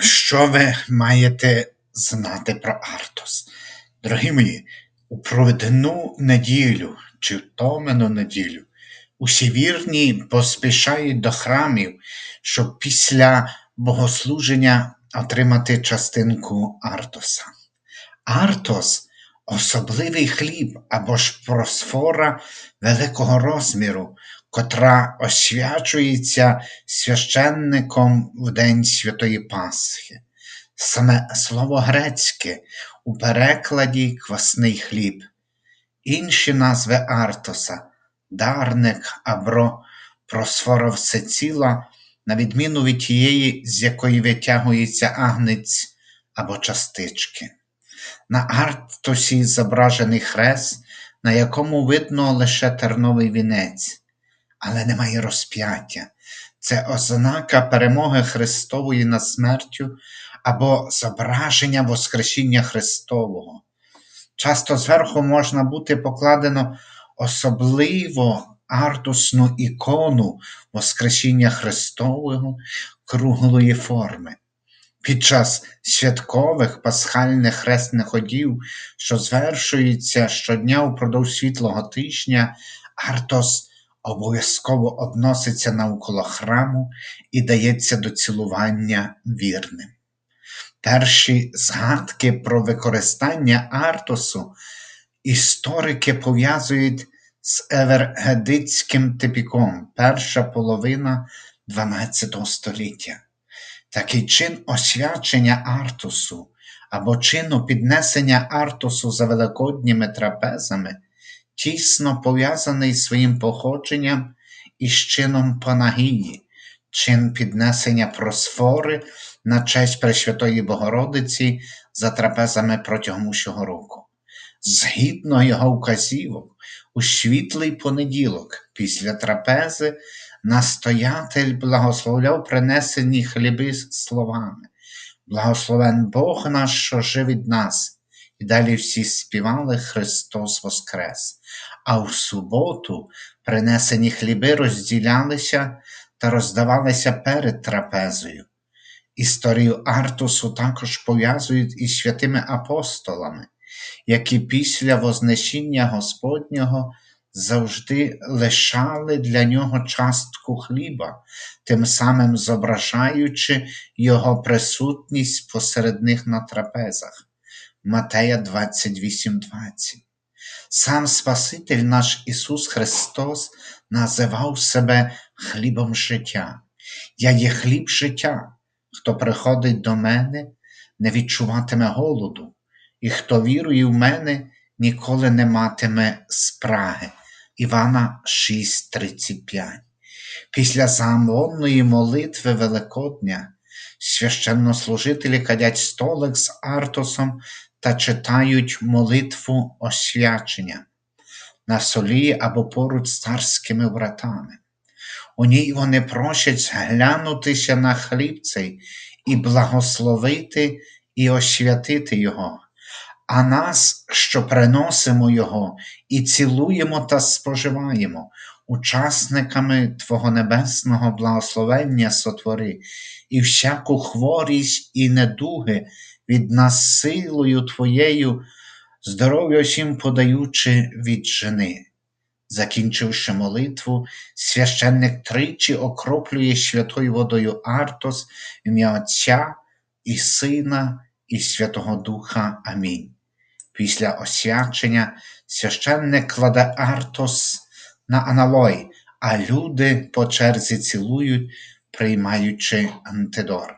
Що ви маєте знати про Артос? Дорогі мої, у проведену неділю чи втомену неділю усі вірні поспішають до храмів, щоб після богослуження отримати частинку Артоса. Артос особливий хліб або ж просфора великого розміру, котра освячується священником в День Святої Пасхи. Саме слово грецьке у перекладі квасний хліб. Інші назви Артоса дарник або просфора всеціла, на відміну від тієї, з якої витягується агнець або частички. На Артосі зображений хрест, на якому видно лише терновий вінець, але немає розп'яття. Це ознака перемоги Христової над смертю або зображення Воскресіння Христового. Часто зверху можна бути покладено особливо артусну ікону Воскресіння Христового круглої форми. Під час святкових пасхальних хресних ходів, що звершуються щодня упродовж світлого тижня, Артос обов'язково обноситься навколо храму і дається до цілування вірним. Перші згадки про використання Артосу історики пов'язують з Евергедицьким типіком, перша половина XII століття. Такий чин освячення Артусу або чину піднесення Артусу за великодніми трапезами тісно пов'язаний своїм походженням із чином Панагії, чин піднесення просфори на честь Пресвятої Богородиці за трапезами протягом усього року. Згідно його вказівок, у світлий понеділок, після трапези, настоятель благословляв принесені хліби словами. Благословен Бог наш, що живить нас, і далі всі співали Христос Воскрес. А в суботу принесені хліби розділялися та роздавалися перед трапезою. Історію Артусу також пов'язують із святими апостолами, які після Вознесіння Господнього завжди лишали для нього частку хліба, тим самим зображаючи його присутність посеред них на трапезах. Матея 28,20. Сам Спаситель наш Ісус Христос називав себе хлібом життя. Я є хліб життя. Хто приходить до мене, не відчуватиме голоду, і хто вірує в мене, ніколи не матиме спраги. Івана 6:35. Після замовної молитви Великодня священнослужителі кадять столик з Артосом та читають молитву освячення на солі або поруч з царськими братами. У ній вони просять глянутися на хліб цей і благословити і освятити Його, а нас, що приносимо Його, і цілуємо та споживаємо, учасниками Твого небесного благословення сотвори, і всяку хворість і недуги від нас силою Твоєю, здоров'я всім подаючи від жени. Закінчивши молитву, священник тричі окроплює святою водою Артос ім'я Отця і Сина, і Святого Духа. Амінь. Після освячення священник кладе Артос на аналой, а люди по черзі цілують, приймаючи антидор.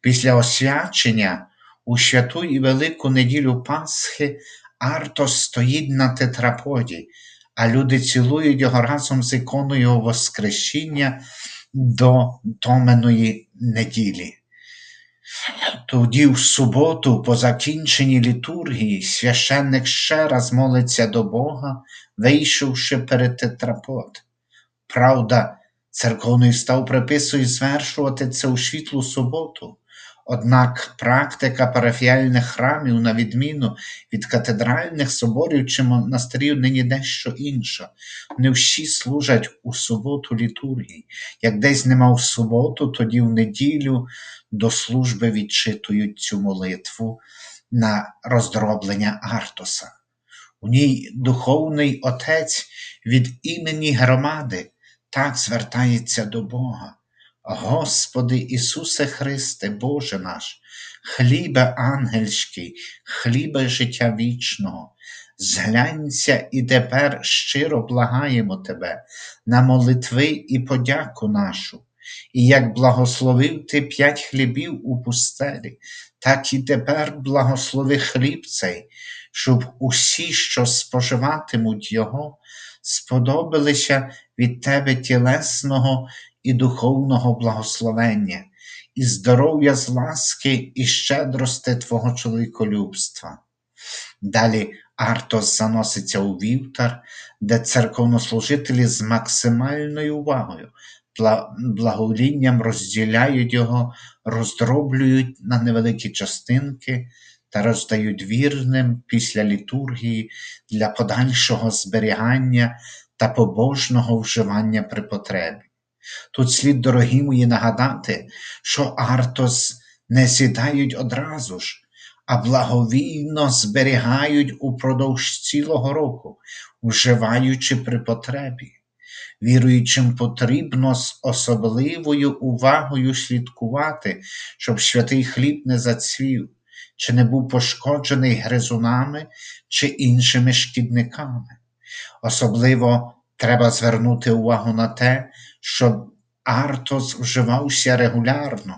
Після освячення у святу і велику неділю Пасхи Артос стоїть на тетраподі, а люди цілують його разом з іконою Воскресіння до томеної неділі. Тоді в суботу, по закінченні літургії, священник ще раз молиться до Бога, вийшовши перед тетрапот. Правда, Церковний став приписує звершувати це у світлу суботу. Однак практика парафіальних храмів, на відміну від катедральних соборів чи монастирів, нині дещо інша. Не всі служать у суботу літургії. Як десь нема в суботу, тоді в неділю до служби відчитують цю молитву на роздроблення Артоса. У ній духовний отець від імені громади так звертається до Бога. Господи Ісусе Христе, Боже наш, хлібе ангельський, хлібе життя вічного, зглянься і тепер щиро благаємо Тебе на молитви і подяку нашу. І як благословив Ти п'ять хлібів у пустелі, так і тепер благослови хліб цей, щоб усі, що споживатимуть Його, сподобалися від Тебе тілесного і духовного благословення, і здоров'я з ласки і щедрости Твого чоловіколюбства. Далі Артос заноситься у вівтар, де церковнослужителі з максимальною увагою, благоволінням розділяють його, роздроблюють на невеликі частинки та роздають вірним після літургії для подальшого зберігання та побожного вживання при потребі. Тут слід, дорогі мої, нагадати, що Артос не з'їдають одразу ж, а благовійно зберігають упродовж цілого року, вживаючи при потребі. Віруючим потрібно з особливою увагою слідкувати, щоб святий хліб не зацвів, чи не був пошкоджений гризунами чи іншими шкідниками. Особливо треба звернути увагу на те, щоб Артос вживався регулярно,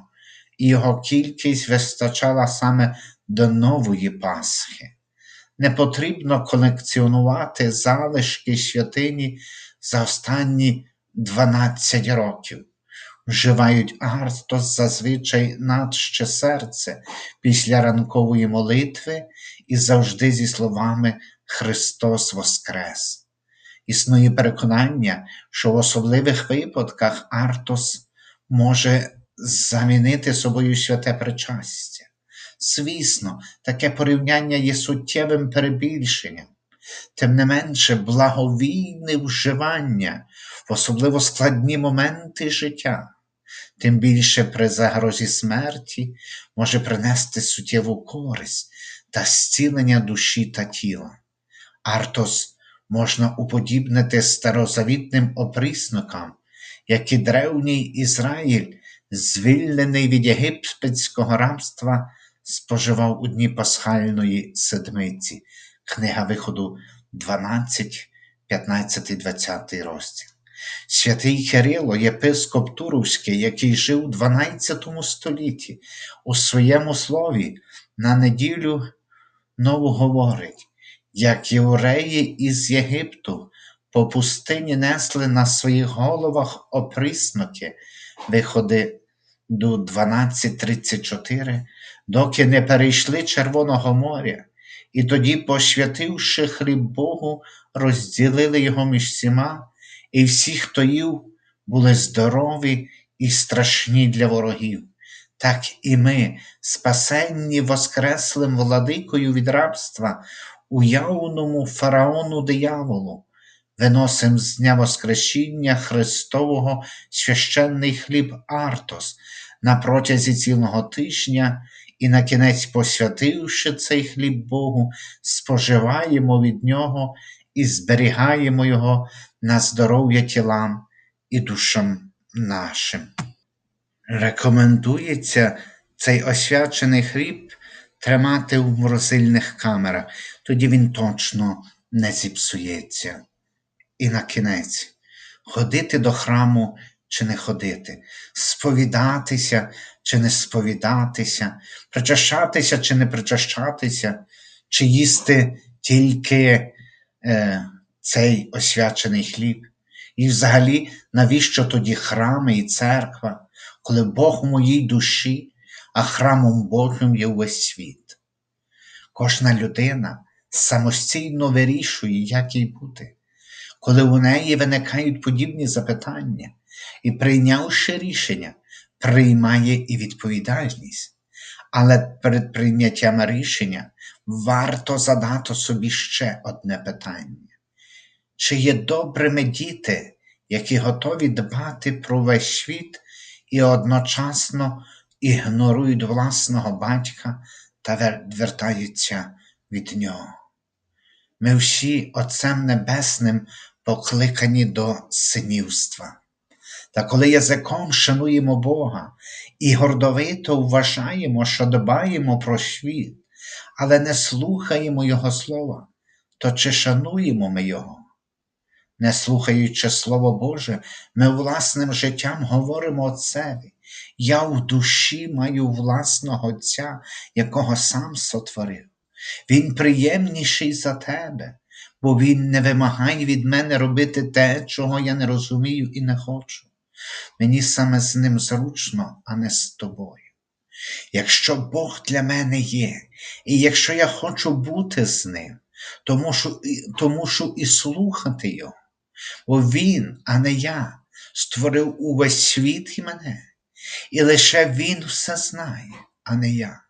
і його кількість вистачала саме до нової Пасхи. Не потрібно колекціонувати залишки святині за останні 12 років. Вживають Артос зазвичай надще серце після ранкової молитви і завжди зі словами Христос Воскрес. Існує переконання, що в особливих випадках Артос може замінити собою святе причастя. Звісно, таке порівняння є суттєвим перебільшенням, тим не менше, благовійне вживання в особливо складні моменти життя, тим більше при загрозі смерті може принести суттєву користь та зцілення душі та тіла. Артос можна уподібнити старозавітним опріснокам, які древній Ізраїль, звільнений від єгипетського рабства, споживав у дні пасхальної седмиці, книга виходу 12, 15, 20 розділ. Святий Кирило, єпископ Туровський, який жив у 12 столітті, у своєму слові на неділю нову говорить, як євреї із Єгипту по пустині несли на своїх головах оприсноки, виходи до 12.34, доки не перейшли Червоного моря, і тоді, посвятивши хліб Богу, розділили його між всіма, і всі, хто їв, були здорові і страшні для ворогів. Так і ми, спасенні Воскреслим владикою від рабства, уявному фараону дияволу, виносим з Дня Воскресіння Христового священний хліб Артос на протязі цілого тижня і на кінець, посвятивши цей хліб Богу, споживаємо від Нього і зберігаємо Його на здоров'я тілам і душам нашим. Рекомендується цей освячений хліб тримати в морозильних камерах, тоді він точно не зіпсується. І на кінець ходити до храму чи не ходити, сповідатися чи не сповідатися, причащатися чи не причащатися, чи їсти тільки е, цей освячений хліб. І взагалі, навіщо тоді храми і церква, коли Бог у моїй душі а храмом Божим є увесь світ. Кожна людина самостійно вирішує, як їй бути. Коли у неї виникають подібні запитання, І прийнявши рішення, приймає і відповідальність. Але перед прийняттям рішення варто задати собі ще одне питання: чи є добрими діти, які готові дбати про весь світ і одночасно ігнорують власного батька та відвертаються від нього? Ми всі Отцем Небесним покликані до синівства. Та коли язиком шануємо Бога і гордовито вважаємо, що дбаємо про світ, але не слухаємо Його слова, то чи шануємо ми Його? Не слухаючи Слово Боже, ми власним життям говоримо Отцеві. Я в душі маю власного Отця, якого сам сотворив. Він приємніший за тебе, бо Він не вимагає від мене робити те, чого я не розумію і не хочу. Мені саме з ним зручно, а не з тобою. Якщо Бог для мене є, і якщо я хочу бути з ним, то мушу, то мушу і слухати Його, бо Він, а не я, створив увесь світ і мене, і лише Він все знає, а не я.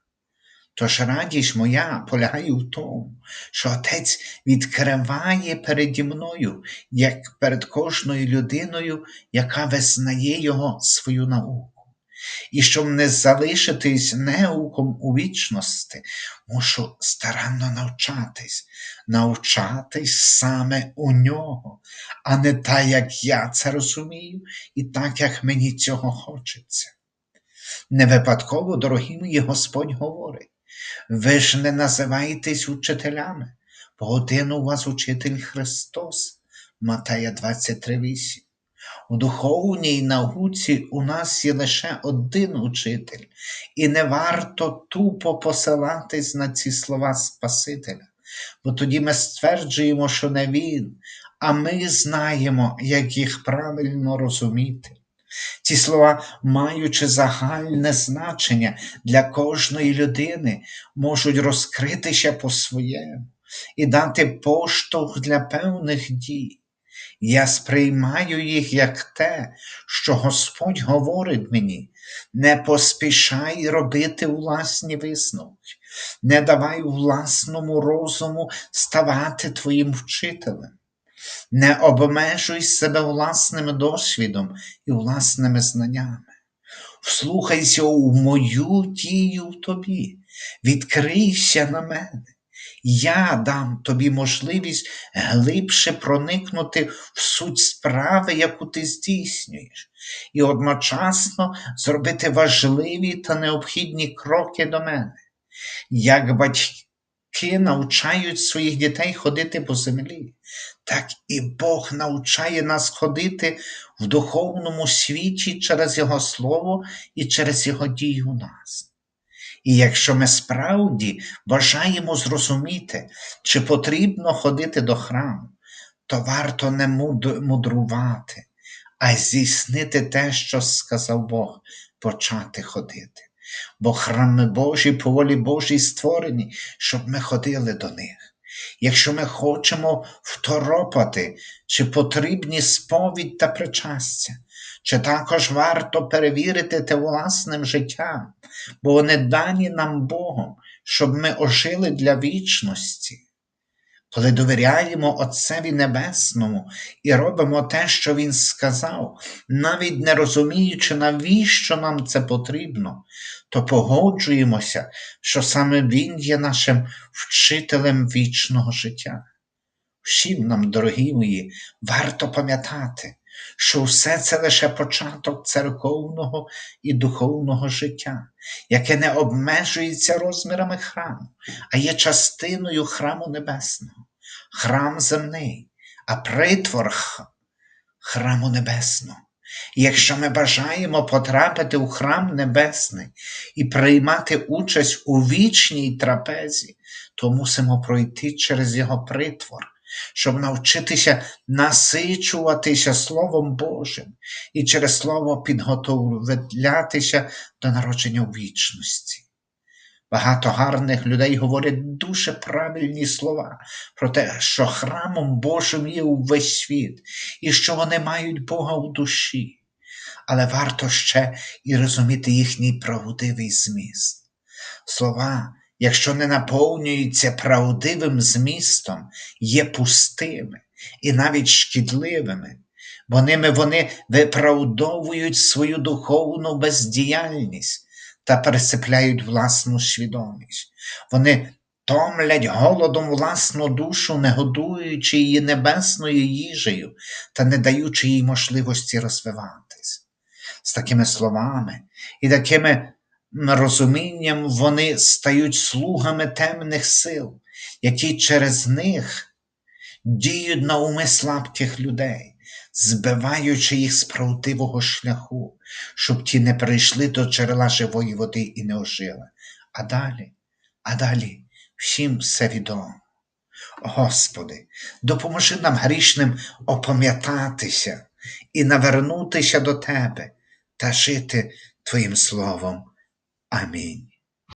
Тож радість моя полягає в тому, що Отець відкриває переді мною, як перед кожною людиною, яка визнає Його свою науку. І щоб не залишитись неуком у вічності, мушу старанно навчатись, навчатись саме у нього, а не так, як я це розумію, і так, як мені цього хочеться. Не випадково, дорогі мої, Господь говорить. Ви ж не називаєтесь учителями, бо один у вас учитель Христос, Матея 23,8. У духовній науці у нас є лише один учитель, і не варто тупо посилатись на ці слова Спасителя, бо тоді ми стверджуємо, що не Він, а ми знаємо, як їх правильно розуміти. Ці слова, маючи загальне значення для кожної людини, можуть розкритися по-своєму і дати поштовх для певних дій. Я сприймаю їх як те, що Господь говорить мені, не поспішай робити власні висновки, не давай власному розуму ставати твоїм вчителем. Не обмежуй себе власним досвідом і власними знаннями. Вслухайся у мою дію в тобі, відкрийся на мене. Я дам тобі можливість глибше проникнути в суть справи, яку ти здійснюєш, і одночасно зробити важливі та необхідні кроки до мене. Як батьки навчають своїх дітей ходити по землі, так і Бог навчає нас ходити в духовному світі через Його Слово і через Його дію у нас. І якщо ми справді бажаємо зрозуміти, чи потрібно ходити до храму, то варто не мудрувати, а здійснити те, що сказав Бог, почати ходити бо храми Божі по волі Божій створені, щоб ми ходили до них. Якщо ми хочемо второпати, чи потрібні сповідь та причастя, чи також варто перевірити те власним життям, бо вони дані нам Богом, щоб ми ожили для вічності. Коли довіряємо Отцеві Небесному і робимо те, що Він сказав, навіть не розуміючи, навіщо нам це потрібно, то погоджуємося, що саме Він є нашим вчителем вічного життя. Всім нам, дорогі мої, варто пам'ятати, що все це лише початок церковного і духовного життя, яке не обмежується розмірами храму, а є частиною храму небесного, храм земний, а притвор храму небесного. Якщо ми бажаємо потрапити у храм небесний і приймати участь у вічній трапезі, то мусимо пройти через його притвор, щоб навчитися насичуватися Словом Божим і через Слово підготовлятися до народження у вічності. Багато гарних людей говорять дуже правильні слова про те, що храмом Божим є увесь світ, і що вони мають Бога в душі. але варто ще і розуміти їхній правдивий зміст. Слова, якщо не наповнюються правдивим змістом, є пустими і навіть шкідливими, бо ними вони виправдовують свою духовну бездіяльність та пересипляють власну свідомість. Вони томлять голодом власну душу, не годуючи її небесною їжею та не даючи їй можливості розвиватись. З такими словами і такими розумінням вони стають слугами темних сил, які через них діють на уми слабких людей, збиваючи їх з правдивого шляху, щоб ті не прийшли до джерела живої води і не ожили. А далі, а далі всім все відомо. Господи, допоможи нам грішним опам'ятатися і навернутися до Тебе та жити Твоїм Словом. Амінь.